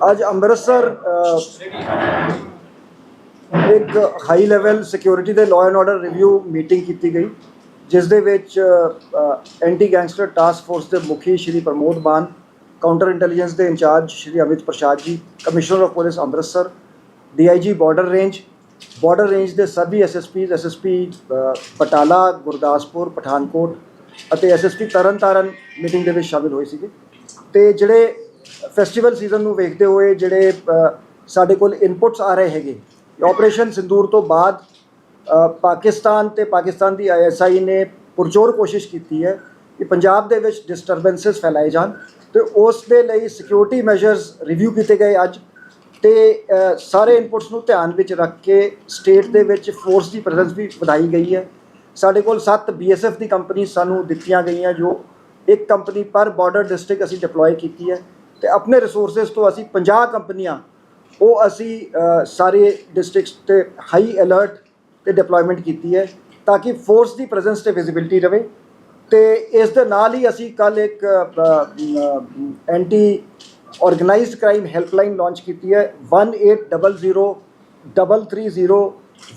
ਅੱਜ ਅੰਮ੍ਰਿਤਸਰ ਇੱਕ high level security ਦੇ law and order review meeting ਕੀਤੀ ਗਈ, ਜਿਸ ਦੇ ਵਿੱਚ ਐਂਟੀ ਗੈਂਗਸਟਰ ਟਾਸਕ ਫੋਰਸ ਦੇ ਮੁਖੀ ਸ਼੍ਰੀ ਪ੍ਰਮੋਦ ਮਾਨ ਕਾਊਂਟਰ ਇੰਟੈਲੀਜੈਂਸ ਦੇ incharge Shri Amit Prasad ji commissioner of police Amritsar DIG border range border range ਦੇ ਸਭੀ ਐਸਐਸਪੀਜ਼ ਐਸਐਸਪੀ ਬਟਾਲਾ, ਗੁਰਦਾਸਪੁਰ, ਪਠਾਨਕੋਟ ਅਤੇ ਐਸਐਸਪੀ ਤਰਨਤਾਰਨ ਮੀਟਿੰਗ ਦੇ ਵਿੱਚ ਸ਼ਾਮਿਲ ਹੋਏ ਸੀਗੇ। ਤੇ ਜਿਹੜੇ ਫੈਸਟੀਵਲ ਸੀਜ਼ਨ ਨੂੰ ਵੇਖਦੇ ਹੋਏ ਜਿਹੜੇ ਸਾਡੇ ਕੋਲ ਇਨਪੁਟਸ ਆ ਰਹੇ ਹੈਗੇ ਆਪਰੇਸ਼ਨ ਸਿੰਦੂਰ ਤੋਂ ਬਾਅਦ ਪਾਕਿਸਤਾਨ ਤੇ ਪਾਕਿਸਤਾਨ ਦੀ ਆਈਐਸਆਈ ਨੇ ਪੁਰਜੋਰ ਕੋਸ਼ਿਸ਼ ਕੀਤੀ ਹੈ ਕਿ ਪੰਜਾਬ ਦੇ ਵਿੱਚ ਡਿਸਟਰਬੈਂਸਸ ਫੈਲਾਏ ਜਾਣ ਤੇ ਉਸ ਦੇ ਲਈ ਸਿਕਿਉਰਿਟੀ ਮੈਜਰਸ ਰਿਵਿਊ ਕੀਤੇ ਗਏ ਅੱਜ ਤੇ ਸਾਰੇ ਇਨਪੁਟਸ ਨੂੰ ਧਿਆਨ ਵਿੱਚ ਰੱਖ ਕੇ ਸਟੇਟ ਦੇ ਵਿੱਚ ਫੋਰਸ ਦੀ ਪ੍ਰੈਜ਼ੈਂਸ ਵੀ ਵਧਾਈ ਗਈ ਹੈ। ਸਾਡੇ ਕੋਲ 7 ਬੀਐਸਐਫ ਦੀ ਕੰਪਨੀ ਸਾਨੂੰ ਦਿੱਤੀਆਂ ਗਈਆਂ ਜੋ ਇੱਕ ਕੰਪਨੀ ਪਰ ਬਾਰਡਰ ਡਿਸਟ੍ਰਿਕਟ ਅਸੀਂ ਡਿਪਲੋਏ ਕੀਤੀ ਹੈ। ਤੇ ਆਪਣੇ ਰਿਸੋਰਸਸ ਤੋਂ ਅਸੀਂ 50 ਕੰਪਨੀਆਂ, ਉਹ ਅਸੀਂ ਸਾਰੇ ਡਿਸਟ੍ਰਿਕਟਸ ਤੇ ਹਾਈ ਅਲਰਟ ਤੇ ਡਿਪਲੋਇਮੈਂਟ ਕੀਤੀ ਹੈ ਤਾਂ ਕਿ ਫੋਰਸ ਦੀ ਪ੍ਰੈਜ਼ੈਂਸ ਤੇ ਵਿਜ਼ਿਬਿਲਟੀ ਰਵੇ ਤੇ ਇਸ ਦੇ ਨਾਲ ਹੀ ਅਸੀਂ ਕੱਲ ਇੱਕ anti organised crime helpline launch ਕੀਤੀ ਹੈ 1800 330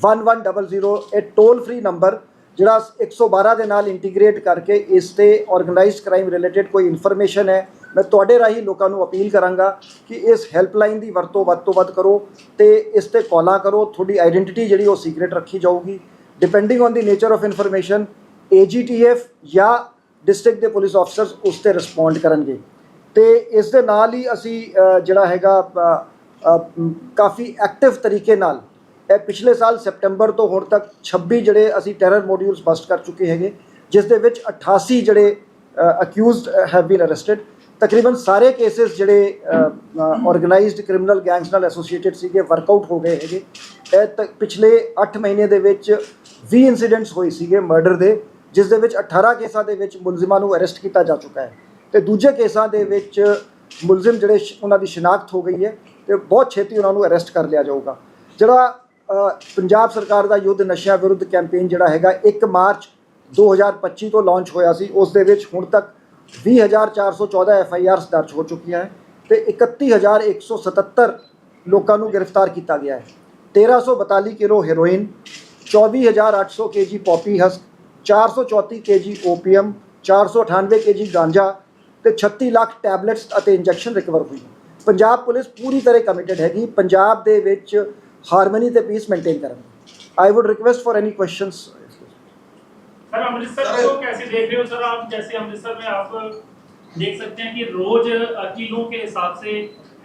1100 ਇਹ ਟੋਲ ਫ੍ਰੀ ਨੰਬਰ ਜਿਹੜਾ 112 ਦੇ ਨਾਲ ਇੰਟੀਗ੍ਰੇਟ ਕਰਕੇ ਇਸ ਤੇ ਆਰਗੇਨਾਈਜ਼ਡ ਕ੍ਰਾਈਮ ਰਿਲੇਟਡ ਕੋਈ ਇਨਫੋਰਮੇਸ਼ਨ ਹੈ ਮੈਂ ਤੁਹਾਡੇ ਰਾਹੀਂ ਲੋਕਾਂ ਨੂੰ ਅਪੀਲ ਕਰਾਂਗਾ ਕਿ ਇਸ ਹੈਲਪਲਾਈਨ ਦੀ ਵਰਤੋਂ ਵੱਧ ਤੋਂ ਵੱਧ ਕਰੋ ਤੇ ਇਸ ਤੇ ਕਾਲਾਂ ਕਰੋ, ਤੁਹਾਡੀ ਆਇਡੈਂਟੀਟੀ ਜਿਹੜੀ ਉਹ ਸੀਕ੍ਰੀਟ ਰੱਖੀ ਜਾਊਗੀ। Depending on the nature of information AGTF ਜਾਂ ਡਿਸਟ੍ਰਿਕਟ ਦੇ ਪੁਲਿਸ ਆਫਸਰਸ ਉਸ ਤੇ ਰਿਸਪੌਂਡ ਕਰਨਗੇ। ਤੇ ਇਸ ਦੇ ਨਾਲ ਹੀ ਅਸੀਂ ਜਿਹੜਾ ਹੈਗਾ ਕਾਫੀ ਐਕਟਿਵ ਤਰੀਕੇ ਨਾਲ, ਇਹ ਪਿਛਲੇ ਸਾਲ ਸੈਪਟੈਂਬਰ ਤੋਂ ਹੁਣ ਤੱਕ 26 ਜਿਹੜੇ ਅਸੀਂ ਟੈਰਰ ਮੋਡਿਊਲਸ ਬਸਟ ਕਰ ਚੁੱਕੇ ਹੈਗੇ, ਜਿਸ ਦੇ ਵਿੱਚ 88 ਜਿਹੜੇ ਅਕਿਊਜ਼ਡ ਹੈਵ ਬੀਨ ਅਰੈਸਟਡ ਤਕਰੀਬਨ ਸਾਰੇ ਕੇਸਿਸ ਜਿਹੜੇ ਆਰਗੇਨਾਈਜ਼ਡ ਕ੍ਰਿਮੀਨਲ ਗੈਂਗਸ ਨਾਲ ਐਸੋਸੀਏਟਡ ਸੀਗੇ ਵਰਕਆਊਟ ਹੋ ਗਏ ਹੈਗੇ। ਇਹ ਪਿਛਲੇ 8 ਮਹੀਨੇ ਦੇ ਵਿੱਚ 20 ਇਨਸੀਡੈਂਟਸ ਹੋਏ ਸੀਗੇ ਮਰਡਰ ਦੇ, ਜਿਸ ਦੇ ਵਿੱਚ 18 ਕੇਸਾਂ ਦੇ ਵਿੱਚ ਮੁਲਜ਼ਮਾਂ ਨੂੰ ਅਰੈਸਟ ਕੀਤਾ ਜਾ ਚੁੱਕਾ ਹੈ। ਤੇ ਦੂਜੇ ਕੇਸਾਂ ਦੇ ਵਿੱਚ ਮੁਲਜ਼ਮ ਜਿਹੜੇ ਸ਼- ਉਹਨਾਂ ਦੀ ਸ਼ਨਾਖਤ ਹੋ ਗਈ ਹੈ ਤੇ ਬਹੁਤ ਛੇਤੀ ਉਹਨਾਂ ਨੂੰ ਅਰੈਸਟ ਕਰ ਲਿਆ ਜਾਊਗਾ। ਜਿਹੜਾ ਪੰਜਾਬ ਸਰਕਾਰ ਦਾ ਯੁੱਧ ਨਸ਼ਿਆਂ ਵਿਰੁੱਧ ਕੈਂਪੇਨ ਜਿਹੜਾ ਹੈਗਾ 1 ਮਾਰਚ 2025 ਤੋਂ ਲਾਂਚ ਹੋਇਆ ਸੀ, ਉਸ ਦੇ ਵਿੱਚ ਹੁਣ ਤੱਕ 20414 ਐਫਆਈਆਰਸ ਦਰਜ ਹੋ ਚੁੱਕੀਆਂ ਤੇ 31177 ਲੋਕਾਂ ਨੂੰ ਗ੍ਰਿਫਤਾਰ ਕੀਤਾ ਗਿਆ ਹੈ। 1342 kilo heroin 24800 KG poppy husk 434 KG opium 498 KG ਗਾਂਜਾ ਤੇ 36 ਲੱਖ ਟੈਬਲੇਟਸ ਅਤੇ ਇੰਜੈਕਸ਼ਨ ਰਿਕਵਰ ਹੋਈ ਪੰਜਾਬ ਪੁਲਿਸ ਪੂਰੀ ਤਰ੍ਹਾਂ ਕਮਿਟਡ ਹੈਗੀ, ਪੰਜਾਬ ਦੇ ਵਿੱਚ ਹਾਰਮਨੀ ਤੇ ਪੀਸ ਮੇਨਟੇਨ ਕਰਨ I would request for any questions sir Amritsar को कैसे देख रहे हो सर आप जैसे अमृतसर में आप देख सकते हैं कि रोज अ, किलो के हिसाब से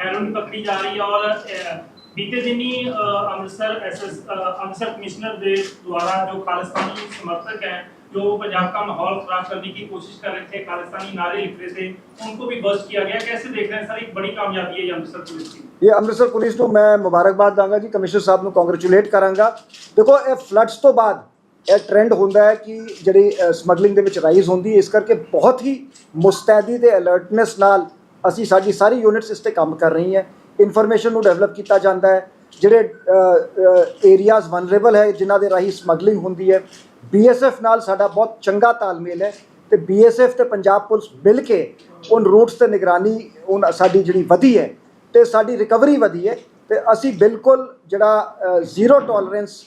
हेरोइन पकड़ी जा रही है और अ, बीते दिन ही अ, अमृतसर एसएस अमृतसर कमिश्नर दे द्वारा जो खालिस्तानी समर्थक हैं जो पंजाब का माहौल खराब करने की कोशिश कर रहे थे खालिस्तानी नारे लिख रहे थे उनको भी बस्ट किया गया कैसे देख रहे हैं सर एक बड़ी कामयाबी है ये अमृतसर पुलिस की ਇਹ ਅੰਮ੍ਰਿਤਸਰ ਪੁਲਿਸ ਨੂੰ ਮੈਂ ਮੁਬਾਰਕਬਾਦ ਦਾਂਗਾ ਜੀ ਕਮਿਸ਼ਨਰ ਸਾਹਿਬ ਨੂੰ ਕੰਗ੍ਰੈਚੁਲੇਟ ਕਰਾਂਗਾ ਦੇਖੋ ਇਹ ਫਲੱਡਸ ਤੋਂ ਬਾਅਦ ਇਹ ਟ੍ਰੈਂਡ ਹੁੰਦਾ ਹੈ ਕਿ ਜਿਹੜੀ ਸਮਗਲਿੰਗ ਦੇ ਵਿੱਚ ਰਾਈਜ਼ ਹੁੰਦੀ ਹੈ, ਇਸ ਕਰਕੇ ਬਹੁਤ ਹੀ ਮੁਸਤੈਦੀ ਤੇ ਅਲਰਟਨੈਸ ਨਾਲ ਅਸੀਂ ਸਾਡੀ ਸਾਰੀ ਯੂਨਿਟਸ ਇਸ ਤੇ ਕੰਮ ਕਰ ਰਹੀ ਹੈ। ਇਨਫੋਰਮੇਸ਼ਨ ਨੂੰ ਡਿਵੈਲਪ ਕੀਤਾ ਜਾਂਦਾ ਹੈ। ਜਿਹੜੇ ਏਰੀਆਜ਼ ਵਨਰੇਬਲ ਹੈ, ਜਿਨ੍ਹਾਂ ਦੇ ਰਾਹੀਂ ਸਮਗਲਿੰਗ ਹੁੰਦੀ ਹੈ ਬੀਐਸਐਫ ਨਾਲ ਸਾਡਾ ਬਹੁਤ ਚੰਗਾ ਤਾਲਮੇਲ ਹੈ ਤੇ ਬੀਐਸਐਫ ਤੇ ਪੰਜਾਬ ਪੁਲਿਸ ਮਿਲ ਕੇ ਉਨ ਰੂਟਸ ਤੇ ਨਿਗਰਾਨੀ, ਉਨ ਸਾਡੀ ਜਿਹੜੀ ਵਧੀ ਹੈ ਤੇ ਸਾਡੀ ਰਿਕਵਰੀ ਵਧੀ ਹੈ ਤੇ ਅਸੀਂ ਬਿਲਕੁਲ ਜਿਹੜਾ zero tolerance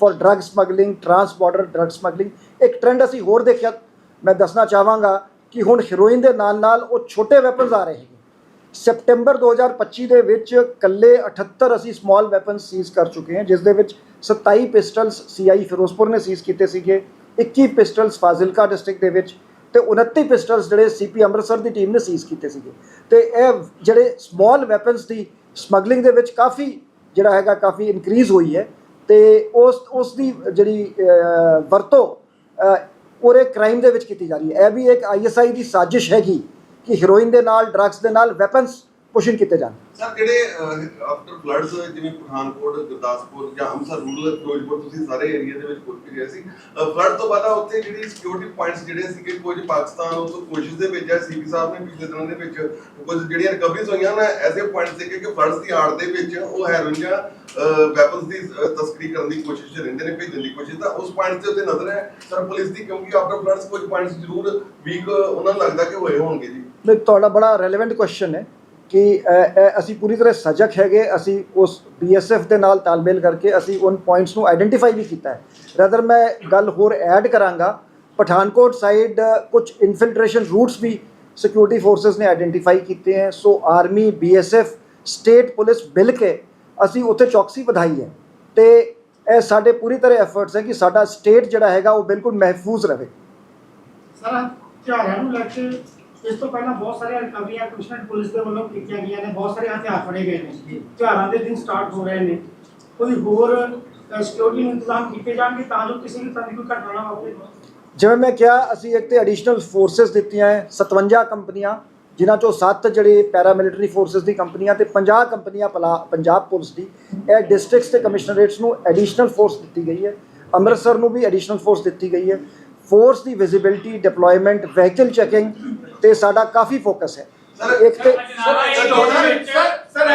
for drug smuggling trans border drug smuggling ਇੱਕ ਟ੍ਰੈਂਡ ਅਸੀਂ ਹੋਰ ਦੇਖਿਆ। ਮੈਂ ਦੱਸਣਾ ਚਾਹਾਂਗਾ ਕਿ ਹੁਣ ਹੀਰੋਇਨ ਦੇ ਨਾਲ ਨਾਲ ਉਹ ਛੋਟੇ ਵੈਪਨਸ ਆ ਰਹੇ ਹੈਗੇ। ਸੈਪਟੈਂਬਰ 2025 ਦੇ ਵਿੱਚ ਕੱਲੇ 78 ਅਸੀਂ ਸਮਾਲ ਵੈਪਨਸ ਸੀਜ਼ ਕਰ ਚੁੱਕੇ ਹਾਂ, ਜਿਸ ਦੇ ਵਿੱਚ 27 ਪਿਸਟਲਸ ਸੀਆਈ ਫਿਰੋਜ਼ਪੁਰ ਨੇ ਸੀਜ਼ ਕੀਤੇ ਸੀਗੇ 21 ਪਿਸਟਲਸ ਫਾਜ਼ਿਲਕਾ ਡਿਸਟ੍ਰਿਕਟ ਦੇ ਵਿੱਚ ਤੇ 29 ਪਿਸਟਲਸ ਜਿਹੜੇ ਸੀਪੀ ਅੰਮ੍ਰਿਤਸਰ ਦੀ ਟੀਮ ਨੇ ਸੀਜ਼ ਕੀਤੇ ਸੀਗੇ। ਤੇ ਇਹ ਜਿਹੜੇ ਸਮਾਲ ਵੈਪਨਸ ਦੀ ਸਮਗਲਿੰਗ ਦੇ ਵਿੱਚ ਕਾਫੀ ਜਿਹੜਾ ਹੈਗਾ ਕਾਫੀ ਇਨਕਰੀਜ਼ ਹੋਈ ਹੈ। ਤੇ ਉਸ ਉਸ ਦੀ ਜਿਹੜੀ ਵਰਤੋਂ ਅਹ, ਕ੍ਰਾਈਮ ਦੇ ਵਿੱਚ ਕੀਤੀ ਜਾ ਰਹੀ ਹੈ। ਇਹ ਵੀ ਇੱਕ ਆਈਐਸਆਈ ਦੀ ਸਾਜ਼ਿਸ਼ ਹੈਗੀ ਕਿ ਹੀਰੋਇਨ ਦੇ ਨਾਲ ਡਰੱਗਸ ਦੇ ਨਾਲ ਵੈਪਨਸ ਪੁਸ਼ਨ ਕੀਤੇ ਜਾਣ। ਸਰ ਜਿਹੜੇ ਆਫਟਰ ਫਲੱਡਸ ਜਿਵੇਂ ਪਠਾਨਕੋਟ ਗੁਰਦਾਸਪੁਰ ਜਾਂ ਅੰਮ੍ਰਿਤਸਰ ਰੂਰਲ ਫਿਰੋਜ਼ਪੁਰ ਤੁਸੀਂ ਸਾਰੇ ਏਰੀਆ ਦੇ ਵਿੱਚ ਪੁੱਜ ਕੇ ਗਏ ਸੀ। ਫਲੱਡ ਤੋਂ ਬਾਅਦ ਉੱਥੇ ਜਿਹੜੀ ਸਿਕਿਉਰਿਟੀ ਪੁਆਇੰਟਸ ਜਿਹੜੇ ਸੀਗੇ ਕੁਝ ਪਾਕਿਸਤਾਨ ਤੋਂ ਕੋਸ਼ਿਸ਼ ਦੇ ਵਿੱਚ ਹੈ ਸੀਪੀ ਸਾਹਿਬ ਨੇ ਪਿਛਲੇ ਦਿਨਾਂ ਦੇ ਵਿੱਚ ਕੁਝ ਜਿਹੜੀਆਂ ਰਿਕਵਰੀਜ਼ ਹੋਈਆਂ ਨੇ ਐਸੇ ਪੁਆਇੰਟਸ ਸੀਗੇ ਕਿ ਫਲੱਡਸ ਦੀ ਆੜ ਦੇ ਵਿੱਚ ਉਹ ਹੈਰੋਇਨ ਜਾਂ ਵੈਪਨਸ ਦੀ ਤਸਕਰੀ ਕਰਨ ਦੀ ਕੋਸ਼ਿਸ਼ 'ਚ ਰਹਿੰਦੇ ਨੇ ਭੇਜਣ ਦੀ ਕੋਸ਼ਿਸ਼ ਤਾਂ ਉਸ ਪੁਆਇੰਟ ਤੇ ਉੱਤੇ ਨਜ਼ਰ ਹੈ। ਸਰ ਪੁਲਿਸ ਦੀ ਕਿਉਂਕਿ ਆਫਟਰ ਫਲੱਡਸ ਕੁਝ ਪੁਆਇੰਟਸ ਜ਼ਰੂਰ ਵੀਕ ਉਹਨਾਂ ਨੂੰ ਲੱਗਦਾ ਕਿ ਹੋਏ ਹੋਣਗੇ ਜੀ। ਨਹੀਂ ਤੁਹਾਡਾ ਬੜਾ ਰੈਲੇਵੈਂਟ ਕੁਐਸਚਨ ਹੈ। ਕਿ ਅਸੀਂ ਪੂਰੀ ਤਰ੍ਹਾਂ ਸਜਗ ਹੈਗੇ, ਅਸੀਂ ਉਸ ਬੀਐਸਐਫ ਦੇ ਨਾਲ ਤਾਲਮੇਲ ਕਰਕੇ ਅਸੀਂ ਉਨ ਪੁਆਇੰਟਸ ਨੂੰ ਆਇਡੈਂਟੀਫਾਈ ਵੀ ਕੀਤਾ ਹੈ। ਰਦਰ ਮੈਂ ਗੱਲ ਹੋਰ ਐਡ ਕਰਾਂਗਾ, ਪਠਾਨਕੋਟ ਸਾਈਡ ਕੁਝ ਇਨਫਿਲਟ੍ਰੇਸ਼ਨ ਰੂਟਸ ਵੀ ਸਿਕਿਉਰਿਟੀ ਫੋਰਸਸ ਨੇ ਆਇਡੈਂਟੀਫਾਈ ਕੀਤੇ ਹੈ। So army BSF state police ਮਿਲ ਕੇ ਅਸੀਂ ਉੱਥੇ ਚੌਕਸੀ ਵਧਾਈ ਹੈ। ਤੇ ਇਹ ਸਾਡੇ ਪੂਰੀ ਤਰ੍ਹਾਂ ਐਫਰਟਸ ਹੈ ਕਿ ਸਾਡਾ ਸਟੇਟ ਜਿਹੜਾ ਹੈਗਾ ਉਹ ਬਿਲਕੁਲ ਮਹਿਫੂਜ਼ ਰਹੇ। ਸਰ ਹਥਿਆਰਾਂ ਨੂੰ ਲੈ ਕੇ ਇਸ ਤੋਂ ਪਹਿਲਾਂ ਬਹੁਤ ਸਾਰੀਆਂ ਰਿਕਵਰੀਆਂ ਕਮਿਸ਼ਨਰ ਪੁਲਿਸ ਦੇ ਵੱਲੋਂ ਕੀਤੀਆਂ ਗਈਆਂ ਨੇ, ਬਹੁਤ ਸਾਰੇ ਹਥਿਆਰ ਫੜੇ ਗਏ ਨੇ ਹਥਿਆਰਾਂ ਦੇ ਦਿਨ ਸਟਾਰਟ ਹੋ ਰਹੇ ਨੇ। ਕੋਈ ਹੋਰ ਸਿਕਿਉਰਿਟੀ ਨੂੰ ਇੰਤਜ਼ਾਮ ਕੀਤੇ ਜਾਣਗੇ ਤਾਂ ਜੋ ਕਿਸੇ ਵੀ ਤਰ੍ਹਾਂ ਦੀ ਕੋਈ ਘਟਨਾ ਨਾ ਵਾਪਰੇ? ਜਿਵੇਂ ਮੈਂ ਕਿਹਾ, ਅਸੀਂ ਇੱਕ ਤੇ ਐਡੀਸ਼ਨਲ ਫੋਰਸਸ ਦਿੱਤੀਆਂ ਹੈ 57 ਕੰਪਨੀਆਂ, ਜਿਨ੍ਹਾਂ ਚੋਂ 7 ਜਿਹੜੇ ਪੈਰਾਮਿਲਟਰੀ ਫੋਰਸਸ ਦੀ ਕੰਪਨੀਆਂ ਤੇ 50 ਕੰਪਨੀਆਂ ਪੰਜਾਬ ਪੁਲਿਸ ਦੀ, ਇਹ ਡਿਸਟ੍ਰਿਕਟਸ ਤੇ ਕਮਿਸ਼ਨਰੇਟਸ ਨੂੰ ਐਡੀਸ਼ਨਲ ਫੋਰਸ ਦਿੱਤੀ ਗਈ ਹੈ। ਅੰਮ੍ਰਿਤਸਰ ਨੂੰ ਵੀ ਐਡੀਸ਼ਨਲ ਫੋਰਸ ਦਿੱਤੀ ਗਈ ਹੈ। ਫੋਰਸ ਦੀ ਵਿਜ਼ਿਬਿਲਟੀ ਡਿਪਲੋਇਮੈਂਟ ਵਹੀਕਲ ਚੈਕਿੰਗ ਤੇ ਸਾਡਾ ਕਾਫੀ ਫੋਕਸ ਹੈ ਇੱਕ ਤੇ ਸਰ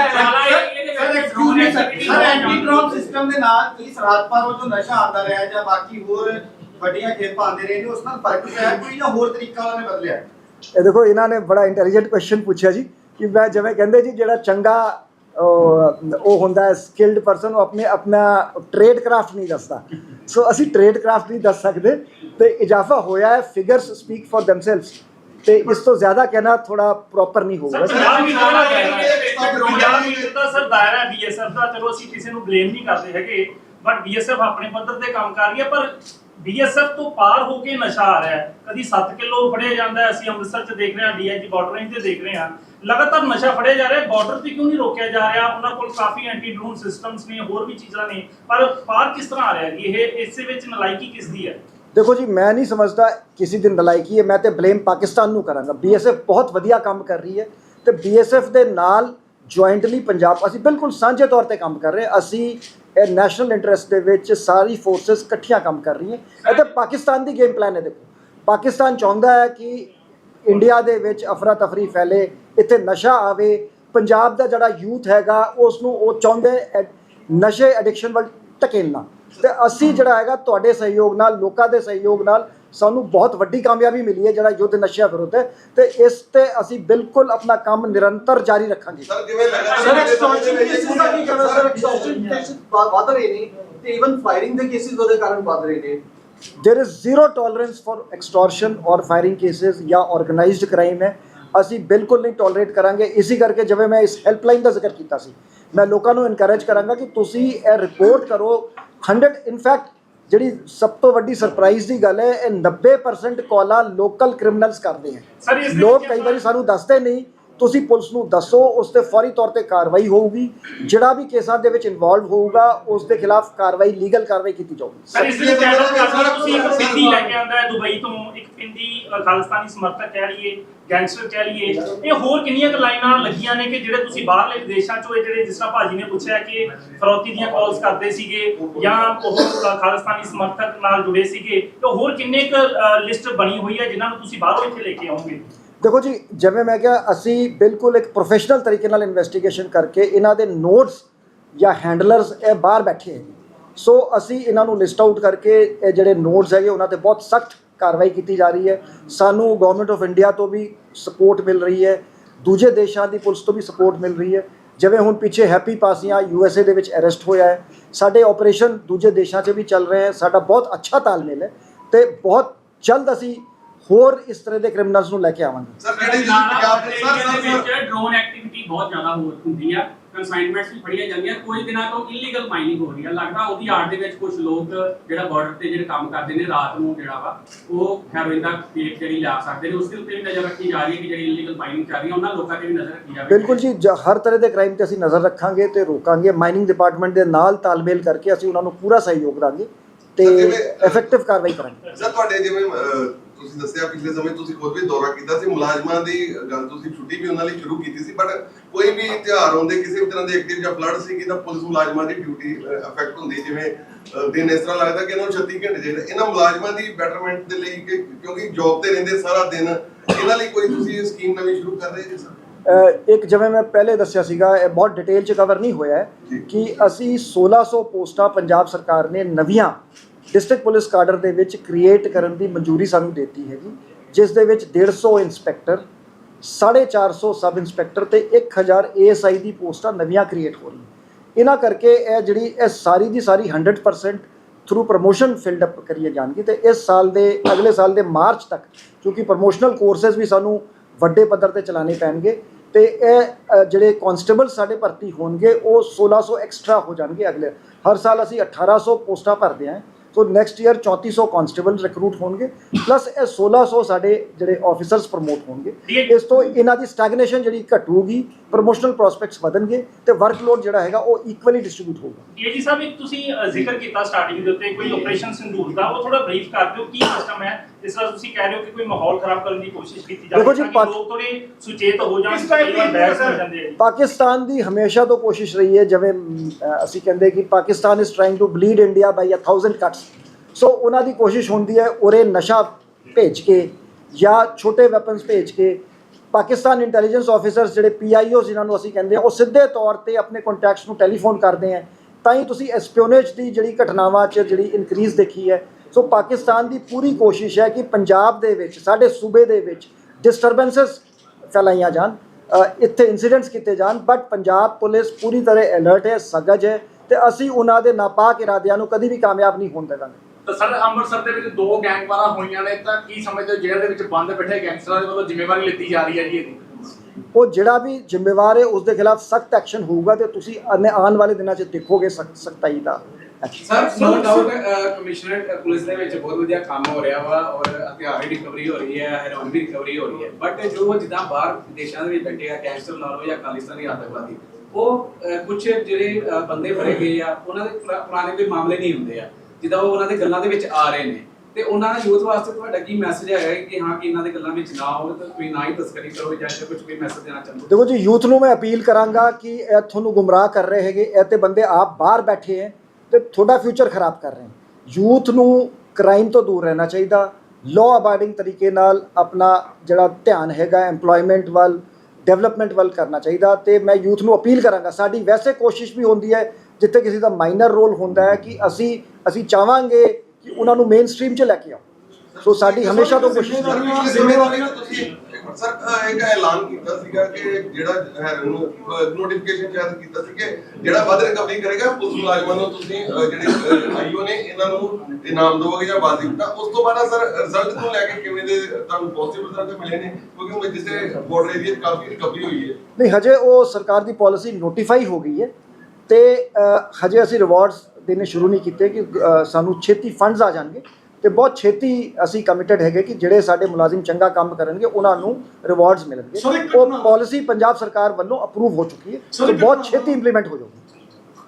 ਐਂਟੀ ਡਰੋਨ ਸਿਸਟਮ ਦੇ ਨਾਲ ਕੀ ਸਰਹੱਦ ਪਾਰ ਉਹ ਜੋ ਨਸ਼ਾ ਆਉਂਦਾ ਰਿਹਾ ਜਾਂ ਬਾਕੀ ਹੋਰ ਵੱਡੀਆਂ ਖੇਪਾਂ ਆਉਂਦੇ ਰਹੇ ਨੇ ਉਸ ਨਾਲ ਫ਼ਰਕ ਪਿਆ? ਕੋਈ ਜਾਂ ਹੋਰ ਤਰੀਕਾ ਉਹਨਾਂ ਨੇ ਬਦਲਿਆ? ਇਹ ਦੇਖੋ ਇਹਨਾਂ ਨੇ ਬੜਾ ਇੰਟੈਲੀਜੈਂਟ ਕੁਐਸਚਨ ਪੁੱਛਿਆ ਜੀ ਕਿ ਮੈਂ ਜਿਵੇਂ ਕਹਿੰਦੇ ਜੀ ਜਿਹੜਾ ਚੰਗਾ ਉਹ ਹੁੰਦਾ ਹੈ ਸਕਿਲਡ ਪਰਸਨ ਉਹ ਆਪਣੇ, ਆਪਣਾ ਟ੍ਰੇਡ ਕਰਾਫਟ ਨਹੀਂ ਦੱਸਦਾ। ਸੋ ਅਸੀਂ ਟ੍ਰੇਡ ਕਰਾਫਟ ਨਹੀਂ ਦੱਸ ਸਕਦੇ। ਤੇ ਇਜ਼ਾਫਾ ਹੋਇਆ ਹੈ ਫਿਗਰਸ ਸਪੀਕ ਫॉर ਥੈਮਸੈਲਵਸ ਤੇ ਇਸ ਤੋਂ ਜ਼ਿਆਦਾ ਕਹਿਣਾ ਥੋੜਾ ਪ੍ਰੋਪਰ ਨਹੀਂ ਹੋਊਗਾ। ਸਰ ਪੰਜਾਬ ਵੀ ਥੋੜਾ ਪੰਜਾਬ ਵੀ ਤਾਂ ਸਰ ਦਾਇਰਾ ਬੀਐਸਐਫ ਦਾ। ਚਲੋ, ਅਸੀਂ ਕਿਸੇ ਨੂੰ ਬਲੇਮ ਨਹੀਂ ਕਰਦੇ ਹੈਗੇ। ਬਟ ਬੀਐਸਐਫ ਆਪਣੇ ਪੱਧਰ ਤੇ ਕੰਮ ਕਰ ਰਹੀ ਹੈ। ਪਰ ਬੀਐਸਐਫ ਤੋਂ ਪਾਰ ਹੋ ਕੇ ਨਸ਼ਾ ਆ ਰਿਹਾ ਹੈ। ਕਦੀ 7 ਕਿਲੋ ਫੜਿਆ ਜਾਂਦਾ ਹੈ। ਅਸੀਂ ਅੰਮ੍ਰਿਤਸਰ 'ਚ ਦੇਖ ਰਹੇ ਹਾਂ ਡੀਆਈਜੀ ਬਾਰਡਰ ਰੇਂਜ ਤੇ ਦੇਖ ਰਹੇ ਹਾਂ। ਲਗਾਤਾਰ ਨਸ਼ਾ ਫੜਿਆ ਜਾ ਰਿਹਾ ਬਾਰਡਰ ਤੇ ਕਿਉਂ ਨਹੀਂ ਰੋਕਿਆ ਜਾ ਰਿਹਾ? ਉਹਨਾਂ ਕੋਲ ਕਾਫੀ ਐਂਟੀ ਡਰੋਨ ਸਿਸਟਮਸ ਨੇ ਹੋਰ ਵੀ ਚੀਜ਼ਾਂ ਨੇ। ਪਰ ਪਾਰ ਕਿਸ ਤਰ੍ਹਾਂ ਆ ਰਿਹਾ ਜੀ ਇਹ ਇਸੇ ਵਿੱਚ ਨਲਾਇਕੀ ਕਿਸ ਦੀ ਹੈ? ਦੇਖੋ ਜੀ ਮੈਂ ਨਹੀਂ ਸਮਝਦਾ ਕਿਸੇ ਦਿਨ ਨਲਾਇਕੀ ਹੈ। ਮੈਂ ਤੇ ਬਲੇਮ ਪਾਕਿਸਤਾਨ ਨੂੰ ਕਰਾਂਗਾ। ਬੀਐਸਐਫ ਬਹੁਤ ਵਧੀਆ ਕੰਮ ਕਰ ਰਹੀ ਹੈ ਤੇ ਬੀਐਸਐਫ ਦੇ ਨਾਲ ਜੁਆਇੰਟਲੀ ਪੰਜਾਬ ਅਸੀਂ ਬਿਲਕੁਲ ਸਾਂਝੇ ਤੌਰ ਤੇ ਕੰਮ ਕਰ ਰਹੇ ਅਸੀਂ ਇਹ ਨੈਸ਼ਨਲ ਇੰਟਰਸਟ ਦੇ ਵਿੱਚ ਸਾਰੀ ਫੋਰਸਸ ਇਕੱਠੀਆਂ ਕੰਮ ਕਰ ਰਹੀਆਂ। ਇਹ ਤੇ ਪਾਕਿਸਤਾਨ ਦੀ ਗੇਮ ਪਲਾਨ ਹੈ। ਦੇਖੋ ਪਾਕਿਸਤਾਨ ਚਾਹੁੰਦਾ ਹੈ ਕਿ ਇੰਡੀਆ ਦੇ ਵਿੱਚ ਅਫਰਾ ਤਫਰੀ ਫੈਲੇ ਇੱਥੇ ਨਸ਼ਾ ਆਵੇ ਪੰਜਾਬ ਦਾ ਜਿਹੜਾ ਯੂਥ ਹੈਗਾ ਉਸ ਨੂੰ ਉਹ ਚਾਹੁੰਦੇ ਨਸ਼ੇ ਐਡਿਕਸ਼ਨ ਵੱਲ ਧਕੇਲਣਾ ਤੇ ਅਸੀਂ ਜਿਹੜਾ ਹੈਗਾ ਤੁਹਾਡੇ ਸਹਿਯੋਗ ਨਾਲ ਲੋਕਾਂ ਦੇ ਸਹਿਯੋਗ ਨਾਲ ਸਾਨੂੰ ਬਹੁਤ ਵੱਡੀ ਕਾਮਯਾਬੀ ਮਿਲੀ ਹੈ ਜਿਹੜਾ ਯੁੱਧ ਨਸ਼ਿਆਂ ਵਿਰੁੱਧ। ਹੈ ਤੇ ਇਸ ਤੇ ਅਸੀਂ ਬਿਲਕੁਲ ਆਪਣਾ ਕੰਮ ਨਿਰੰਤਰ ਜਾਰੀ ਰੱਖਾਂਗੇ। ਸਰ ਜਿਵੇਂ ਸਰ ਐਕਸਟੋਰਸ਼ਨ ਕੇਸਿਸ ਦਾ ਕੀ ਕਰਨਾ ਸਰ ਐਕਸਟੋਰਸ਼ਨ ਕੇਸਿਸ ਵੱਧ ਰਹੇ ਨੇ ਤੇ ਇਵਨ ਫਾਇਰਿੰਗ ਦੇ ਕੇਸਿਸ ਉਹਦੇ ਕਾਰਨ ਵੱਧ ਰਹੇ ਨੇ। There is zero tolerance for extortion or firing cases ਜਾਂ organized crime ਹੈ ਅਸੀਂ ਬਿਲਕੁਲ ਨਹੀਂ ਟੋਲਰੇਟ ਕਰਾਂਗੇ ਇਸੇ ਕਰਕੇ ਜਿਵੇਂ ਮੈਂ ਇਸ ਹੈਲਪਲਾਈਨ ਦਾ ਜ਼ਿਕਰ ਕੀਤਾ ਸੀ ਮੈਂ ਲੋਕਾਂ ਨੂੰ ਇਨਕਰੇਜ ਕਰਾਂਗਾ ਕਿ ਤੁਸੀਂ ਇਹ ਰਿਪੋਰਟ ਕਰੋ 100 ਇਨਫੈਕਟ ਜਿਹੜੀ ਸਭ ਤੋਂ ਵੱਡੀ ਸਰਪ੍ਰਾਈਜ਼ ਦੀ ਗੱਲ ਹੈ ਇਹ 90% ਕਾਲਾਂ ਲੋਕਲ ਕ੍ਰਿਮੀਨਲਸ ਕਰਦੇ ਦੇ ਲੋਕ ਕਈ ਵਾਰੀ ਸਾਨੂੰ ਦੱਸਦੇ ਨਹੀਂ ਤੁਸੀਂ ਪੁਲਿਸ ਨੂੰ ਦੱਸੋ, ਉਸ ਤੇ ਫੌਰੀ ਤੌਰ ਤੇ ਕਾਰਵਾਈ ਹੋਊਗੀ। ਜਿਹੜਾ ਵੀ ਕੇਸਾਂ ਦੇ ਵਿੱਚ ਇਨਵੋਲਵ ਹੋਊਗਾ, ਉਸ ਦੇ ਖਿਲਾਫ ਕਾਰਵਾਈ ਲੀਗਲ ਕਾਰਵਾਈ ਕੀਤੀ ਜਾਊਗੀ। ਇਸ ਵਿੱਚ ਕਹਿ ਲਓ ਤੁਸੀਂ ਇੱਕ ਪਿੰਡੀ ਲੈ ਕੇ ਆਂਦਾ ਹੈ, ਦੁਬਈ ਤੋਂ ਇੱਕ ਪਿੰਡੀ ਖਾਲਿਸਤਾਨੀ ਸਮਰਥਕ ਕਹਿ ਲਈਏ, ਗੈਂਗਸਟਰ ਕਹਿ ਲਈਏ। ਇਹ ਹੋਰ ਕਿੰਨੀਆਂ ਕੁ ਲਾਈਨਾਂ ਲੱਗੀਆਂ ਨੇ ਕਿ ਜਿਹੜੇ ਤੁਸੀਂ ਬਾਹਰਲੇ ਵਿਦੇਸ਼ਾਂ ਚੋਂ ਇਹ ਜਿਹੜੇ, ਜਿਸ ਤਰ੍ਹਾਂ ਭਾਜੀ ਨੇ ਪੁੱਛਿਆ ਕਿ ਫਰੌਤੀ ਦੀਆਂ ਕਾਲਸ ਕਰਦੇ ਸੀਗੇ ਜਾਂ ਉਹ ਖਾਲਿਸਤਾਨੀ ਸਮਰਥਕ ਨਾਲ ਜੁੜੇ ਸੀਗੇ, ਤੇ ਹੋਰ ਕਿੰਨੇ ਕੁ ਲਿਸਟ ਬਣੀ ਹੋਈ ਹੈ ਜਿਨ੍ਹਾਂ ਨੂੰ ਤੁਸੀਂ ਬਾਹਰੋਂ ਇੱਥੇ ਲੈ ਕੇ ਆਓਗੇ ਦੇਖੋ ਜੀ, ਜਿਵੇਂ ਮੈਂ ਕਿਹਾ, ਅਸੀਂ ਬਿਲਕੁਲ ਇੱਕ ਪ੍ਰੋਫੈਸ਼ਨਲ ਤਰੀਕੇ ਨਾਲ ਇਨਵੈਸਟੀਗੇਸ਼ਨ ਕਰਕੇ ਇਹਨਾਂ ਦੇ ਨੋਟਸ ਜਾਂ ਹੈਂਡਲਰਸ ਇਹ ਬਾਹਰ ਬੈਠੇ ਹੈ ਸੋ ਅਸੀਂ ਇਹਨਾਂ ਨੂੰ ਲਿਸਟ ਆਊਟ ਕਰਕੇ ਇਹ ਜਿਹੜੇ ਨੋਟਸ ਹੈਗੇ, ਉਹਨਾਂ ਤੇ ਬਹੁਤ ਸਖਤ ਕਾਰਵਾਈ ਕੀਤੀ ਜਾ ਰਹੀ ਹੈ। ਸਾਨੂੰ ਗਵਰਨਮੈਂਟ ਆਫ ਇੰਡੀਆ ਤੋਂ ਵੀ ਸਪੋਰਟ ਮਿਲ ਰਹੀ ਹੈ। ਦੂਜੇ ਦੇਸ਼ਾਂ ਦੀ ਪੁਲਿਸ ਤੋਂ ਵੀ ਸਪੋਰਟ ਮਿਲ ਰਹੀ ਹੈ। ਜਿਵੇਂ ਹੁਣ ਪਿੱਛੇ ਹੈਪੀ ਪਾਸੀਆਂ ਯੂਐਸਏ ਦੇ ਵਿੱਚ ਅਰੈਸਟ ਹੋਇਆ ਹੈ। ਸਾਡੇ ਆਪਰੇਸ਼ਨ ਦੂਜੇ ਦੇਸ਼ਾਂ 'ਚ ਵੀ ਚੱਲ ਰਹੇ ਹੈ। ਸਾਡਾ ਬਹੁਤ ਅੱਛਾ ਤਾਲਮੇਲ ਹੈ ਤੇ ਬਹੁਤ ਜਲਦ ਅਸੀਂ ਹੋਰ ਇਸ ਤਰ੍ਹਾਂ ਦੇ ਕ੍ਰਿਮੀਨਲਸ ਨੂੰ ਲੈ ਕੇ ਆਵਾਂਗੇ। ਸਰ ਜਿਹੜੀ ਪੰਜਾਬ ਦੇ ਸਰ ਸਰ ਸਰ ਵਿੱਚ ਡਰੋਨ ਐਕਟੀਵਿਟੀ ਬਹੁਤ ਜ਼ਿਆਦਾ ਹੋ ਹੁੰਦੀ ਆ। ਕਨਸਾਈਨਮੈਂਟਸ ਵੀ ਫੜੀਆਂ ਜਾਂਦੀਆਂ। ਕੁਝ ਦਿਨਾਂ ਤੋਂ ਇਲੀਗਲ ਮਾਈਨਿੰਗ ਹੋ ਰਹੀ ਆ। ਲੱਗਦਾ ਉਹਦੀ ਆੜ ਦੇ ਵਿੱਚ ਕੁਝ ਲੋਕ ਜਿਹੜਾ ਬਾਰਡਰ ਤੇ ਜਿਹੜੇ ਕੰਮ ਕਰਦੇ ਨੇ ਰਾਤ ਨੂੰ ਜਿਹੜਾ ਵਾ ਉਹ ਹੈਰੋਇਨ ਦਾ ਪੇਟ ਜਿਹੜੀ ਲਿਆ ਸਕਦੇ ਨੇ। ਉਸ ਦੇ ਉੱਤੇ ਵੀ ਨਜ਼ਰ ਰੱਖੀ ਜਾ ਰਹੀ ਹੈ ਕਿ ਜਿਹੜੀ ਇਲੀਗਲ ਮਾਈਨਿੰਗ ਚੱਲ ਰਹੀ ਹੈ ਉਹਨਾਂ ਲੋਕਾਂ ਤੇ ਵੀ ਨਜ਼ਰ ਰੱਖੀ ਜਾਵੇ। ਬਿਲਕੁਲ ਜੀ ਹਰ ਤਰ੍ਹਾਂ ਦੇ ਕ੍ਰਾਈਮ ਤੇ ਅਸੀਂ ਨਜ਼ਰ ਰੱਖਾਂਗੇ ਤੇ ਰੋਕਾਂਗੇ। ਮਾਈਨਿੰਗ ਡਿਪਾਰਟਮੈਂਟ ਦੇ ਨਾਲ ਤਾਲਮੇਲ ਕਰਕੇ ਅਸੀਂ ਉਹਨਾਂ ਨੂੰ ਪੂਰਾ ਸਹਿਯੋਗ ਦਾਂਗੇ ਤੇ ਇਫੈਕਟਿਵ ਕਾਰਵਾਈ ਕਰਾਂਗੇ। ਸਰ ਤੁਹਾਡੇ ਜਿਵੇਂ ਤੁਸੀਂ ਦੱਸਿਆ ਪਿਛਲੇ ਸਮੇਂ ਤੁਸੀਂ ਖੁਦ ਵੀ ਦੌਰਾ ਕੀਤਾ ਸੀ ਮੁਲਾਜ਼ਮਾਂ ਦੀ ਗੱਲ ਤੁਸੀਂ ਛੁੱਟੀ ਵੀ ਉਹਨਾਂ ਲਈ ਸ਼ੁਰੂ ਕੀਤੀ ਸੀ ਬਟ ਕੋਈ ਵੀ ਤਿਉਹਾਰ ਹੁੰਦੇ ਕਿਸੇ ਵੀ ਤਰ੍ਹਾਂ ਦੇ ਐਕਟਿਵ ਜਾਂ ਫਲੱਡ ਸੀ ਕਿ ਤਾਂ ਪੁਲਿਸ ਮੁਲਾਜ਼ਮਾਂ ਦੀ ਡਿਊਟੀ ਅਫੈਕਟ ਹੁੰਦੀ ਜਿਵੇਂ ਦਿਨ ਇਸ ਤਰ੍ਹਾਂ ਲੱਗਦਾ ਕਿ ਇਹਨਾਂ ਨੂੰ 36 ਘੰਟੇ ਚਾਹੀਦੇ ਇਹਨਾਂ ਮੁਲਾਜ਼ਮਾਂ ਦੀ ਬੈਟਰਮੈਂਟ ਦੇ ਲਈ ਕਿ ਕਿਉਂਕਿ ਜੌਬ ਤੇ ਰਹਿੰਦੇ ਸਾਰਾ ਦਿਨ ਇਹਨਾਂ ਲਈ ਕੋਈ ਤੁਸੀਂ ਸਕੀਮ ਨਵੀਂ ਸ਼ੁਰੂ ਕਰ ਰਹੇ ਜੀ ਸਰ ਇੱਕ ਜਿਵੇਂ ਮੈਂ ਪਹਿਲੇ ਦੱਸਿਆ ਸੀਗਾ ਇਹ ਬਹੁਤ ਡਿਟੇਲ ਚ ਕਵਰ ਨਹੀਂ ਹੋਇਆ। ਕਿ ਅਸੀਂ 1600 ਪੋਸਟਾਂ ਪੰਜਾਬ ਸਰਕਾਰ ਨੇ ਨਵੀਆਂ ਡਿਸਟ੍ਰਿਕਟ ਪੁਲਿਸ ਕਾਡਰ ਦੇ ਵਿੱਚ ਕ੍ਰੀਏਟ ਕਰਨ ਦੀ ਮਨਜ਼ੂਰੀ ਸਾਨੂੰ ਦਿੱਤੀ ਹੈਗੀ, ਜਿਸ ਦੇ ਵਿੱਚ 150 ਇੰਸਪੈਕਟਰ 450 ਸਬ ਇੰਸਪੈਕਟਰ ਤੇ 1000 ਏਐਸਆਈ ਦੀ ਪੋਸਟਾਂ ਨਵੀਆਂ ਕ੍ਰੀਏਟ ਹੋ ਰਹੀਆਂ। ਇਹਨਾਂ ਕਰਕੇ ਇਹ ਜਿਹੜੀ ਇਹ ਸਾਰੀ ਦੀ ਸਾਰੀ 100% ਥਰੂ ਪ੍ਰੋਮੋਸ਼ਨ ਫਿਲਡ ਅਪ ਕਰੀਏ ਜਾਣਗੇ ਤੇ ਇਸ ਸਾਲ ਦੇ, ਅਗਲੇ ਸਾਲ ਦੇ ਮਾਰਚ ਤੱਕ, ਕਿਉਂਕਿ ਪ੍ਰੋਮੋਸ਼ਨਲ ਕੋਰਸਸ ਵੀ ਸਾਨੂੰ ਵੱਡੇ ਪੱਧਰ ਤੇ ਚਲਾਣੇ ਪੈਣਗੇ ਤੇ ਇਹ ਜਿਹੜੇ ਕਨਸਟੇਬਲ ਸਾਡੇ ਭਰਤੀ ਹੋਣਗੇ, ਉਹ 1600 ਐਕਸਟਰਾ ਹੋ ਜਾਣਗੇ ਅਗਲੇ, ਹਰ ਸਾਲ ਅਸੀਂ 1800 ਪੋਸਟਾਂ ਭਰਦੇ ਹਾਂ। So next year 3400 constable recruit ਹੋਣਗੇ ਪਲੱਸ ਇਹ 1600 ਸਾਡੇ ਜਿਹੜੇ ਆਫੀਸਰਸ ਪ੍ਰਮੋਟ ਹੋਣਗੇ ਇਸ ਤੋਂ ਇਹਨਾਂ ਦੀ ਸਟੈਗਨੇਸ਼ਨ ਜਿਹੜੀ ਘਟੂਗੀ ਪ੍ਰੋਮੋਸ਼ਨਲ ਪ੍ਰੋਸਪੈਕਟਸ ਵਧਣਗੇ ਤੇ ਵਰਕਲੋਡ ਜਿਹੜਾ ਹੈਗਾ ਉਹ ਇਕੁਅਲੀ ਡਿਸਟ੍ਰੀਬਿਊਟ ਹੋਊਗਾ ਏਜੀ ਸਾਹਿਬ ਇੱਕ ਤੁਸੀਂ ਜ਼ਿਕਰ ਕੀਤਾ ਸਟਾਰਟਿੰਗ ਦੇ ਉੱਤੇ ਕੋਈ ਆਪਰੇਸ਼ਨ ਸੰਦੂਕ ਦਾ ਉਹ ਥੋੜਾ ਬਰੀਫ ਕਰ ਦਿਓ ਕੀ ਸਿਸਟਮ ਹੈ ਇਸ ਤਰ੍ਹਾਂ ਤੁਸੀਂ ਕਹਿ ਰਹੇ ਹੋ ਕਿ ਕੋਈ ਮਾਹੌਲ ਖਰਾਬ ਕਰਨ ਦੀ ਕੋਸ਼ਿਸ਼ ਕੀਤੀ ਜਾ ਰਹੀ ਕਿ ਪਾਕ- ਲੋਕ ਥੋੜੇ ਸੁਚੇਤ ਹੋ ਜਾਣ ਇਸ ਕਈ ਵਾਰ ਹੋ ਜਾਂਦੇ ਪਾਕਿਸਤਾਨ ਦੀ ਹਮੇਸ਼ਾ ਤੋਂ ਕੋਸ਼ਿਸ਼ ਰਹੀ ਹੈ ਜਿਵੇਂ ਅਸੀਂ ਕਹਿੰਦੇ ਕਿ Pakistan is trying to bleed India by a 1000 cuts so ਉਹਨਾਂ ਦੀ ਕੋਸ਼ਿਸ਼ ਹੁੰਦੀ ਹੈ ਉਰੇ ਨਸ਼ਾ ਭੇਜ ਕੇ ਜਾਂ ਛੋਟੇ ਵੈਪਨਸ ਭੇਜ ਕੇ ਪਾਕਿਸਤਾਨ ਇੰਟੈਲੀਜੈਂਸ ਆਫੀਸਰਸ ਜਿਹੜੇ ਪੀਆਈਓਸ ਜਿਨ੍ਹਾਂ ਨੂੰ ਅਸੀਂ ਕਹਿੰਦੇ ਆ ਉਹ ਸਿੱਧੇ ਤੌਰ ਤੇ ਆਪਣੇ ਕੰਟੈਕਟਸ ਨੂੰ ਟੈਲੀਫੋਨ ਕਰਦੇ ਆ ਤਾਂ ਹੀ ਤੁਸੀਂ ਐਸਪੀਓਨੇਜ ਦੀ ਜਿਹੜੀ ਘਟਨਾਵਾਂ 'ਚ ਜਿਹੜੀ ਇਨਕਰੀਜ਼ ਦੇਖੀ ਹੈ ਸੋ ਪਾਕਿਸਤਾਨ ਦੀ ਪੂਰੀ ਕੋਸ਼ਿਸ਼ ਹੈ ਕਿ ਪੰਜਾਬ ਦੇ ਵਿੱਚ ਸਾਡੇ ਸੂਬੇ ਦੇ ਵਿੱਚ ਡਿਸਟਰਬੈਂਸਸ ਫੈਲਾਈਆਂ ਜਾਣ ਇੱਥੇ ਇਨਸੀਡੈਂਟਸ ਕੀਤੇ ਜਾਣ ਬਟ ਪੰਜਾਬ ਪੁਲਿਸ ਪੂਰੀ ਤਰ੍ਹਾਂ ਅਲਰਟ ਹੈ ਸਗਜ ਹੈ ਤੇ ਅਸੀਂ ਉਹਨਾਂ ਦੇ ਨਾਪਾਕ ਇਰਾਦਿਆਂ ਨੂੰ ਕਦੀ ਵੀ ਕਾਮਯਾਬ ਨਹੀਂ ਹੋਣ ਦੇਵਾਂਗੇ। ਤਾਂ ਸਰ ਅੰਮ੍ਰਿਤਸਰ ਦੇ ਵਿੱਚ ਦੋ ਗੈਂਗਵਾਰਾਂ ਹੋਈਆਂ ਨੇ ਤਾਂ ਕੀ ਸਮਝਦੇ ਜੇਲ੍ਹ ਦੇ ਵਿੱਚ ਬੰਦ ਬੈਠੇ ਗੈਂਗਸਟਰਾਂ ਦੇ ਵੱਲੋਂ ਜ਼ਿੰਮੇਵਾਰੀ ਲਿੱਤੀ ਜਾ ਰਹੀ ਹੈ ਜੀ ਇਹਦੀ? ਉਹ ਜਿਹੜਾ ਵੀ ਜ਼ਿੰਮੇਵਾਰ ਹੈ ਉਸ ਦੇ ਖਿਲਾਫ ਸਖਤ ਐਕਸ਼ਨ ਹੋਊਗਾ ਤੇ ਤੁਸੀਂ ਆਉਣ ਵਾਲੇ ਦਿਨਾਂ 'ਚ ਦੇਖੋਗੇ ਸਖਤ ਸਖਤਾਈ ਦਾ। Sir no doubt commissioner police ਦੇ ਵਿੱਚ ਬਹੁਤ ਵਧੀਆ ਕੰਮ ਹੋ ਰਿਹਾ ਵਾ ਔਰ ਹਥਿਆਰ ਦੀ ਰਿਕਵਰੀ ਹੋ ਰਹੀ ਹੈ ਹੈਰੋਇਨ ਦੀ ਰਿਕਵਰੀ ਹੋ ਰਹੀ ਹੈ। ਬਟ ਜੋ ਜਿੱਦਾਂ ਬਾਹਰ ਦੇਸ਼ਾਂ ਦੇ ਵਿੱਚ ਬੈਠੇ ਆ ਗੈਂਗਸਟਰ ਲਾ ਲਓ ਜਾਂ ਖਾਲਿਸਤਾਨੀ ਆਤੰਕਵਾਦੀ ਉਹ ਕੁਝ ਜਿਹੜੇ ਬੰਦੇ ਫੜੇ ਗਏ ਆ ਉਹਨਾਂ ਦੇ ਪੁਰਾ- ਪੁਰਾਣੇ ਕੋਈ ਮਾਮਲੇ ਨਹੀਂ ਹੁੰਦੇ ਆ। ਜਿੱਦਾਂ ਉਹ ਉਹਨਾਂ ਦੇ ਗੱਲਾਂ ਦੇ ਵਿੱਚ ਆ ਰਹੇ ਨੇ। ਤੇ ਉਹਨਾਂ ਦਾ ਯੂਥ ਵਾਸਤੇ ਤੁਹਾਡਾ ਕੀ ਮੈਸੇਜ ਹੈਗਾ ਕਿ ਹਾਂ ਕਿ ਇਹਨਾਂ ਦੇ ਗੱਲਾਂ ਵਿੱਚ ਨਾ ਆਓ ਤੇ ਤੁਸੀਂ ਨਾ ਹੀ ਤਸਕਰੀ ਕਰੋ ਜਾਂ ਕੁਝ ਵੀ ਮੈਸੇਜ ਦੇਣਾ ਚਾਹੁੰਦੇ ਹੋ? ਦੇਖੋ ਜੀ ਯੂਥ ਨੂੰ ਮੈਂ ਅਪੀਲ ਕਰਾਂਗਾ ਕਿ ਇਹ ਤੁਹਾਨੂੰ ਗੁੰਮਰਾਹ ਕਰ ਰਹੇ ਹੈਗੇ ਇਹ ਤੇ ਬੰਦੇ ਆਪ ਬਾਹਰ ਬੈਠੇ ਹੈ ਤੇ ਤੁਹਾਡਾ ਫਿਊਚਰ ਖਰਾਬ ਕਰ ਰਹੇ ਯੂਥ ਨੂੰ ਕ੍ਰਾਈਮ ਤੋਂ ਦੂਰ ਰਹਿਣਾ ਚਾਹੀਦਾ। ਲਾਅ ਅਬਾਈਡਿੰਗ ਤਰੀਕੇ ਨਾਲ ਆਪਣਾ ਜਿਹੜਾ ਧਿਆਨ ਹੈਗਾ EMPLOYMENT ਵੱਲ ਡਿਵੈਲਪਮੈਂਟ ਵੱਲ ਕਰਨਾ ਚਾਹੀਦਾ ਤੇ ਮੈਂ ਯੂਥ ਨੂੰ ਅਪੀਲ ਕਰਾਂਗਾ। ਸਾਡੀ ਵੈਸੇ ਕੋਸ਼ਿਸ਼ ਵੀ ਹੁੰਦੀ ਹੈ ਜਿੱਥੇ ਕਿਸੇ ਦਾ ਮਾਈਨਰ ਰੋਲ ਹੁੰਦਾ ਹੈ ਕਿ ਅਸੀਂ ਅਸੀਂ ਚਾਹਾਂਗੇ ਕਿ ਉਹਨਾਂ ਨੂੰ ਮੇਨ ਸਟ੍ਰੀਮ 'ਚ ਲੈ ਕੇ ਆਓ। ਸੋ ਸਾਡੀ ਹਮੇਸ਼ਾ ਤੋਂ ਕੋਸ਼ਿਸ਼ ਪਿਛਲੇ ਜ਼ਿੰਮੇਵਾਰੀ ਤੁਸੀਂ ਸਰ ਇੱਕ ਐਲਾਨ ਕੀਤਾ ਸੀਗਾ ਕਿ ਜਿਹੜਾ ਹੈ ਨੂੰ ਨੋਟੀਫਿਕੇਸ਼ਨ ਸ਼ਾਇਦ ਕੀਤਾ ਸੀ ਕਿ ਜਿਹੜਾ ਵੱਧ ਰਿਕਵਰੀ ਕਰੇਗਾ ਪੁਲਿਸ ਮੁਲਾਜ਼ਮਾਂ ਨੂੰ ਤੁਸੀਂ ਜਿਹੜੇ ਆਈਓ ਨੇ, ਇਹਨਾਂ ਨੂੰ ਇਨਾਮ ਦਿਓਗੇ ਜਾਂ ਵਾਜਿਬ ਤਾਂ ਉਸ ਤੋਂ ਬਾਅਦ ਸਰ ਰਿਜ਼ਲਟ ਨੂੰ ਲੈ ਕੇ ਕਿਵੇਂ ਦੇ ਤੁਹਾਨੂੰ ਪੋਜ਼ਿਟਿਵ ਰਿਜ਼ਲਟ ਮਿਲੇ ਨੇ? ਕਿਉਂਕਿ ਉਹ ਜਿਸੇ ਬਾਰਡਰ ਏਰੀਆ ਕਾਫੀ ਰਿਕਵਰੀ ਹੋਈ ਹੈ। ਨਹੀਂ, ਹਜੇ ਉਹ ਸਰਕਾਰ ਦੀ ਪਾਲਿਸੀ ਨੋਟੀਫਾਈ ਹੋ ਗਈ ਹੈ ਤੇ ਹਜੇ ਅਸੀਂ ਰਿਵਾਰਡਸ ਦੇਣੇ ਸ਼ੁਰੂ ਨਹੀਂ ਕੀਤੇ ਕਿ ਸਾਨੂੰ ਛੇਤੀ ਫੰਡਸ ਆ ਜਾਣਗੇ। ਤੇ ਬਹੁਤ ਛੇਤੀ ਅਸੀਂ ਕਮਿਟਡ ਹੈਗੇ ਕਿ ਜਿਹੜੇ ਸਾਡੇ ਮੁਲਾਜ਼ਮ ਚੰਗਾ ਕੰਮ ਕਰਨਗੇ ਉਹਨਾਂ ਨੂੰ ਰਿਵਾਰਡਸ ਮਿਲਣਗੇ। ਉਹ ਪਾਲਿਸੀ ਪੰਜਾਬ ਸਰਕਾਰ ਵੱਲੋਂ ਅਪਰੂਵ ਹੋ ਚੁੱਕੀ ਹੈ। ਤੇ ਬਹੁਤ ਛੇਤੀ ਇੰਪਲੀਮੈਂਟ ਹੋ ਜਾਊਗੀ।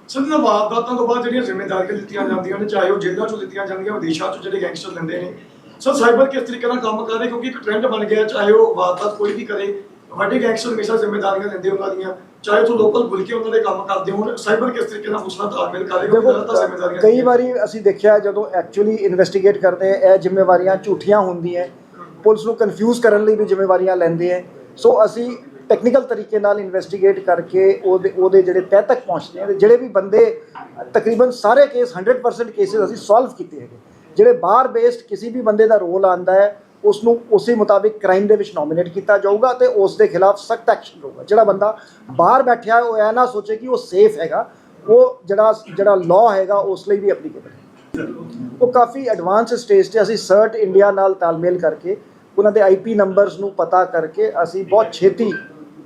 ਸਰ ਵਾਰਦਾਤਾਂ ਤੋਂ ਬਾਅਦ ਜਿਹੜੀਆਂ ਜ਼ਿੰਮੇਵਾਰੀਆਂ ਦਿੱਤੀਆਂ ਜਾਂਦੀਆਂ ਨੇ ਚਾਹੇ ਉਹ ਜੇਲ੍ਹਾਂ ਚੋਂ ਦਿੱਤੀਆਂ ਜਾਂਦੀਆਂ ਵਿਦੇਸ਼ਾਂ ਚੋਂ ਜਿਹੜੇ ਗੈਂਗਸਟਰ ਲੈਂਦੇ ਨੇ। ਸਰ ਸਾਈਬਰ ਕਿਸ ਤਰੀਕੇ ਨਾਲ ਕੰਮ ਕਰ ਰਹੇ ਕਿਉਂਕਿ ਇੱਕ ਟ੍ਰੈਂਡ ਬਣ ਗਿਆ ਚਾਹੇ ਉਹ ਵਾਰਦਾਤ ਕੋਈ ਵੀ ਕਰੇ ਵੱਡੇ ਗੈਂਗਸਟਰ ਹਮੇਸ਼ਾ ਜ਼ਿੰਮੇਵਾਰੀਆਂ ਲੈਂਦੇ ਉਹਨਾਂ ਦੀਆਂ ਚਾਹੇ ਉਹ ਲੋਕਲ ਬੁਲ ਕੇ ਉਹਨਾਂ ਦੇ ਕੰਮ ਕਰਦੇ ਹੋਣ ਸਾਈਬਰ ਕਿਸ ਤਰੀਕੇ ਨਾਲ ਉਸ ਨਾਲ ਤਾਲਮੇਲ ਕਰੇ ਕਿਉਂਕਿ ਜ਼ਿਆਦਾਤਰ ਜ਼ਿੰਮੇਵਾਰੀਆਂ ਕਈ ਵਾਰੀ ਅਸੀਂ ਦੇਖਿਆ ਜਦੋਂ ਐਕਚੁਅਲੀ ਇਨਵੈਸਟੀਗੇਟ ਕਰਦੇ ਆ ਇਹ ਜ਼ਿੰਮੇਵਾਰੀਆਂ ਝੂਠੀਆਂ ਹੁੰਦੀਆਂ ਪੁਲਿਸ ਨੂੰ ਕਨਫਿਊਜ਼ ਕਰਨ ਲਈ ਵੀ ਜ਼ਿੰਮੇਵਾਰੀਆਂ ਲੈਂਦੇ ਆ ਸੋ ਅਸੀਂ ਟੈਕਨੀਕਲ ਤਰੀਕੇ ਨਾਲ ਇਨਵੈਸਟੀਗੇਟ ਕਰਕੇ ਉਹਦੇ ਉਹਦੇ ਜਿਹੜੇ ਤਹਿ ਤੱਕ ਪਹੁੰਚਦੇ ਆ ਜਿਹੜੇ ਵੀ ਬੰਦੇ ਤਕਰੀਬਨ ਸਾਰੇ ਕੇਸ 100% ਕੇਸਿਸ ਅਸੀਂ ਸੋਲਵ ਕੀਤੇ ਹੈਗੇ। ਜਿਹੜੇ ਬਾਹਰ ਬੇਸਡ ਕਿਸੇ ਵੀ ਬੰਦੇ ਦਾ ਰੋਲ ਆਂਦਾ ਹੈ ਉਸ ਨੂੰ ਉਸੇ ਮੁਤਾਬਿਕ ਕ੍ਰਾਈਮ ਦੇ ਵਿੱਚ ਨੋਮੀਨੇਟ ਕੀਤਾ ਜਾਊਗਾ ਤੇ ਉਸ ਦੇ ਖਿਲਾਫ ਸਖਤ ਐਕਸ਼ਨ ਹੋਊਗਾ। ਜਿਹੜਾ ਬੰਦਾ ਬਾਹਰ ਬੈਠਿਆ ਉਹ ਇਹ ਨਾ ਸੋਚੇ ਕਿ ਉਹ ਸੇਫ ਹੈਗਾ, ਉਹ ਜਿਹੜਾ ਜਿਹੜਾ ਲਾਅ ਹੈਗਾ, ਉਸ ਲਈ ਵੀ ਐਪਲੀਕੇਬਲ ਹੈ। ਉਹ ਕਾਫੀ ਐਡਵਾਂਸ ਸਟੇਜ ਤੇ ਅਸੀਂ ਸਰਟ ਇੰਡੀਆ ਨਾਲ ਤਾਲਮੇਲ ਕਰਕੇ, ਉਹਨਾਂ ਦੇ ਆਈਪੀ ਨੰਬਰਸ ਨੂੰ ਪਤਾ ਕਰਕੇ ਅਸੀਂ ਬਹੁਤ ਛੇਤੀ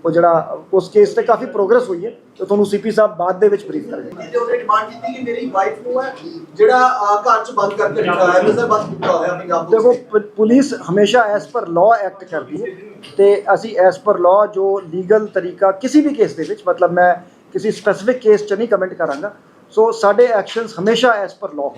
ਉਹ ਜਿਹੜਾ ਉਸ ਕੇਸ ਤੇ ਕਾਫੀ ਪ੍ਰੋਗਰੈਸ ਹੋਈ ਹੈ ਤੇ ਤੁਹਾਨੂੰ ਸੀਪੀ ਸਾਹਿਬ ਬਾਅਦ ਦੇ ਵਿੱਚ ਬਰੀਫ ਕਰਨਗੇ ਤੇ ਉਹਨੇ ਡਿਮਾਂਡ ਕੀਤੀ ਕਿ ਮੇਰੀ ਵਾਈਫ ਨੂੰ ਹੈ ਜਿਹੜਾ ਘਰ ਚ ਬੰਦ ਕਰਕੇ ਰੱਖਿਆ ਹੈ ਨਜ਼ਰ ਬੰਦ ਕੀਤਾ ਹੋਇਆ ਪੰਜਾਬ ਦੇਖੋ ਪੁਲਿਸ ਹਮੇਸ਼ਾ ਐਸ ਪਰ ਲਾਅ ਐਕਟ ਕਰਦੀ ਹੈ ਤੇ ਅਸੀਂ ਐਸ ਪਰ ਲਾਅ ਜੋ ਲੀਗਲ ਤਰੀਕਾ ਕਿਸੇ ਵੀ ਕੇਸ ਦੇ ਵਿੱਚ ਮਤਲਬ ਮੈਂ ਕਿਸੇ ਸਪੈਸੀਫਿਕ ਕੇਸ 'ਚ ਨਹੀਂ ਕਮੈਂਟ ਕਰਾਂਗਾ ਸੋ ਸਾਡੇ ਐਕਸ਼ਨਸ ਹਮੇਸ਼ਾ ਐਸ ਪਰ ਲਾਅ